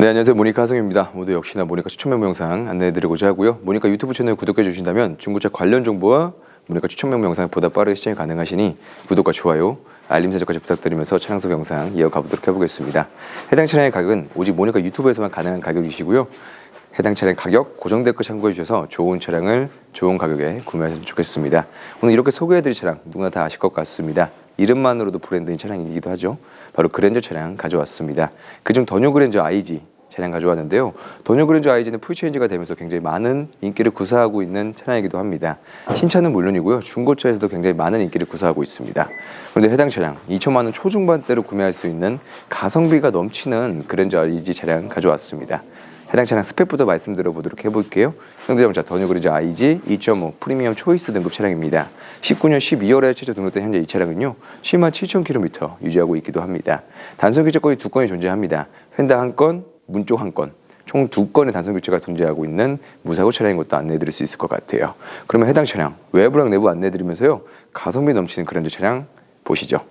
네 안녕하세요 모니카 하성입니다. 모두 역시나 모니카 추천 메모 영상 안내해드리고자 하고요. 모니카 유튜브 채널 구독해 주신다면 중고차 관련 정보와 모니카 추천 메모 영상을 보다 빠르게 시청이 가능하시니 구독과 좋아요, 알림 설정까지 부탁드리면서 차량 속 영상 이어가 보도록 해보겠습니다. 해당 차량의 가격은 오직 모니카 유튜브에서만 가능한 가격이시고요. 해당 차량 가격 고정 댓글 참고해 주셔서 좋은 차량을 좋은 가격에 구매하셨으면 좋겠습니다. 오늘 이렇게 소개해드릴 차량 누구나 다 아실 것 같습니다. 이름만으로도 브랜드인 차량이기도 하죠. 바로 그랜저 차량 가져왔습니다. 그중 더뉴 그랜저 IG 차량 가져왔는데요. 더뉴 그랜저 IG는 풀체인지가 되면서 굉장히 많은 인기를 구사하고 있는 차량이기도 합니다. 신차는 물론이고요. 중고차에서도 굉장히 많은 인기를 구사하고 있습니다. 그런데 해당 차량 2천만 원 초중반대로 구매할 수 있는 가성비가 넘치는 그랜저 IG 차량 가져왔습니다. 해당 차량 스펙부터 말씀드려 보도록 해볼게요. 현대자동차 더뉴 그랜저 IG 2.5 프리미엄 초이스 등급 차량입니다. 19년 12월에 최초 등록된 현재 이 차량은요. 10만 7천 킬로미터 유지하고 있기도 합니다. 단순 교체권이 두 건이 존재합니다. 휀다 한 건, 문쪽 한 건. 총 두 건의 단순 교체가 존재하고 있는 무사고 차량인 것도 안내해드릴 수 있을 것 같아요. 그러면 해당 차량 외부랑 내부 안내해드리면서요. 가성비 넘치는 그랜저 차량 보시죠.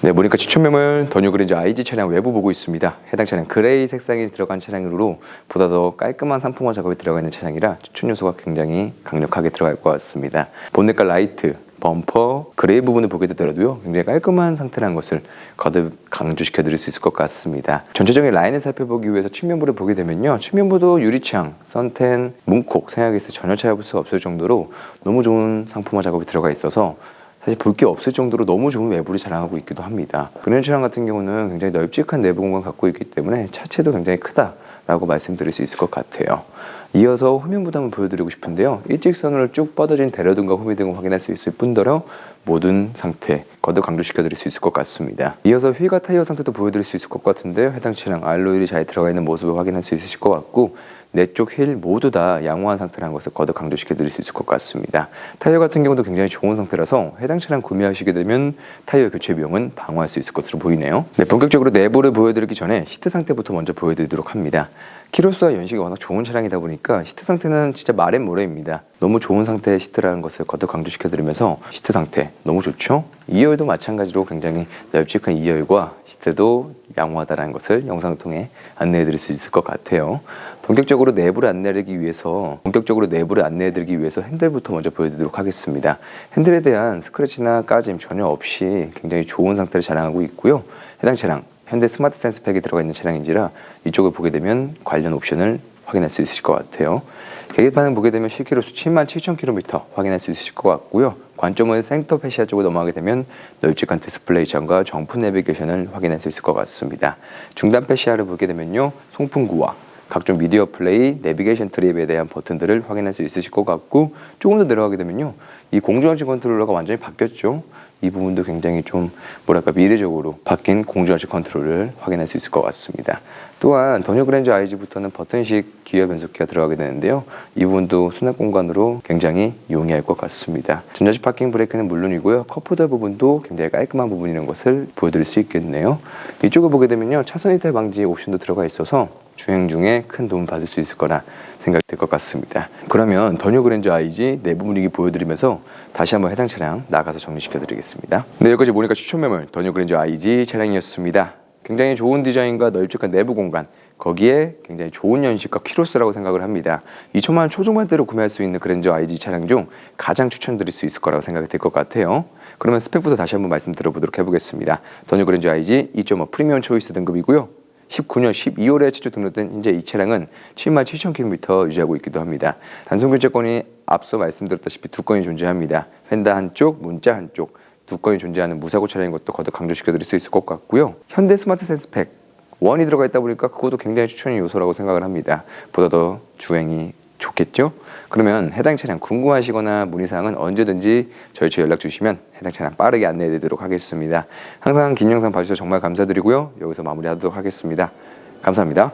네, 보니까 추천 매물 더뉴 그랜저 IG 차량 외부 보고 있습니다. 해당 차량 그레이 색상이 들어간 차량으로 보다 더 깔끔한 상품화 작업이 들어가 있는 차량이라 추천 요소가 굉장히 강력하게 들어갈 것 같습니다. 본넷과 라이트, 범퍼, 그레이 부분을 보게 되더라도요. 굉장히 깔끔한 상태라는 것을 거듭 강조시켜 드릴 수 있을 것 같습니다. 전체적인 라인을 살펴보기 위해서 측면부를 보게 되면요. 측면부도 유리창, 선텐, 문콕 생각해서 전혀 찾아볼 수가 없을 정도로 너무 좋은 상품화 작업이 들어가 있어서 사실 볼 게 없을 정도로 너무 좋은 외부를 자랑하고 있기도 합니다. 그런 차량 같은 경우는 굉장히 널찍한 내부 공간 갖고 있기 때문에 차체도 굉장히 크다라고 말씀드릴 수 있을 것 같아요. 이어서 후면부도 한번 보여드리고 싶은데요. 일직선으로 쭉 뻗어진 대려 등과 후미 등을 확인할 수 있을 뿐더러 모든 상태 거듭 강조시켜 드릴 수 있을 것 같습니다. 이어서 휠과 타이어 상태도 보여드릴 수 있을 것 같은데요. 해당 차량 알로이를 잘 들어가 있는 모습을 확인할 수 있으실 것 같고 네쪽휠 모두 다 양호한 상태라는 것을 거듭 강조시켜 드릴 수 있을 것 같습니다. 타이어 같은 경우도 굉장히 좋은 상태라서 해당 차량 구매하시게 되면 타이어 교체 비용은 방어할 수 있을 것으로 보이네요. 네, 본격적으로 내부를 보여드리기 전에 시트 상태부터 먼저 보여드리도록 합니다. 키로수와 연식이 워낙 좋은 차량이다 보니까 시트 상태는 진짜 말엔 모래입니다. 너무 좋은 상태의 시트라는 것을 거듭 강조시켜드리면서 시트 상태 너무 좋죠? 2열도 마찬가지로 굉장히 널찍한 2열과 시트도 양호하다는 것을 영상을 통해 안내해드릴 수 있을 것 같아요. 본격적으로 내부를 안내하기 위해서 본격적으로 내부를 안내해드리기 위해서 핸들부터 먼저 보여드리도록 하겠습니다. 핸들에 대한 스크래치나 까짐 전혀 없이 굉장히 좋은 상태를 자랑하고 있고요. 해당 차량 현대 스마트 센스 팩이 들어가 있는 차량인지라 이쪽을 보게 되면 관련 옵션을 확인할 수 있으실 것 같아요. 계기판을 보게 되면 실키로 수 7만 7천 킬로미터 확인할 수 있으실 것 같고요. 관점은 생터 페시아 쪽으로 넘어가게 되면 널찍한 디스플레이 창과 정품 내비게이션을 확인할 수 있을 것 같습니다. 중단 페시아를 보게 되면요. 송풍구와 각종 미디어 플레이, 내비게이션 트립에 대한 버튼들을 확인할 수 있으실 것 같고 조금 더 내려가게 되면요. 이 공조장치 컨트롤러가 완전히 바뀌었죠. 이 부분도 굉장히 좀 뭐랄까 미래적으로 바뀐 공조장치 컨트롤을 확인할 수 있을 것 같습니다. 또한 더뉴 그랜저 IG부터는 버튼식 기어 변속기가 들어가게 되는데요. 이 부분도 수납 공간으로 굉장히 용이할 것 같습니다. 전자식 파킹 브레이크는 물론이고요. 컵홀더 부분도 굉장히 깔끔한 부분이라는 것을 보여드릴 수 있겠네요. 이쪽을 보게 되면요. 차선 이탈 방지 옵션도 들어가 있어서 주행 중에 큰 도움 받을 수 있을 거라 생각이 들것 같습니다. 그러면 더뉴 그랜저 IG 내부 분위기 보여드리면서 다시 한번 해당 차량 나가서 정리시켜 드리겠습니다. 네, 여기까지 모니까 추천 매물 더뉴 그랜저 IG 차량이었습니다. 굉장히 좋은 디자인과 널찍한 내부 공간 거기에 굉장히 좋은 연식과 키로수라고 생각을 합니다. 2천만 원 초중반대로 구매할 수 있는 그랜저 IG 차량 중 가장 추천드릴 수 있을 거라고 생각이 들것 같아요. 그러면 스펙부터 다시 한번 말씀드려보도록 해보겠습니다. 더뉴 그랜저 IG 2.5 프리미엄 초이스 등급이고요. 19년 12월에 최초 등록된 현재 이 차량은 7만 7천 킬로미터 유지하고 있기도 합니다. 단순 교체권이 앞서 말씀드렸다시피 두 건이 존재합니다. 휀다 한쪽, 문자 한쪽 두 건이 존재하는 무사고 차량인 것도 거듭 강조시켜드릴 수 있을 것 같고요. 현대 스마트 센스 팩 원이 들어가 있다 보니까 그것도 굉장히 추천의 요소라고 생각을 합니다. 보다 더 주행이 좋겠죠? 그러면 해당 차량 궁금하시거나 문의사항은 언제든지 저희 저 연락 주시면 해당 차량 빠르게 안내해 드리도록 하겠습니다. 항상 긴 영상 봐주셔서 정말 감사드리고요. 여기서 마무리하도록 하겠습니다. 감사합니다.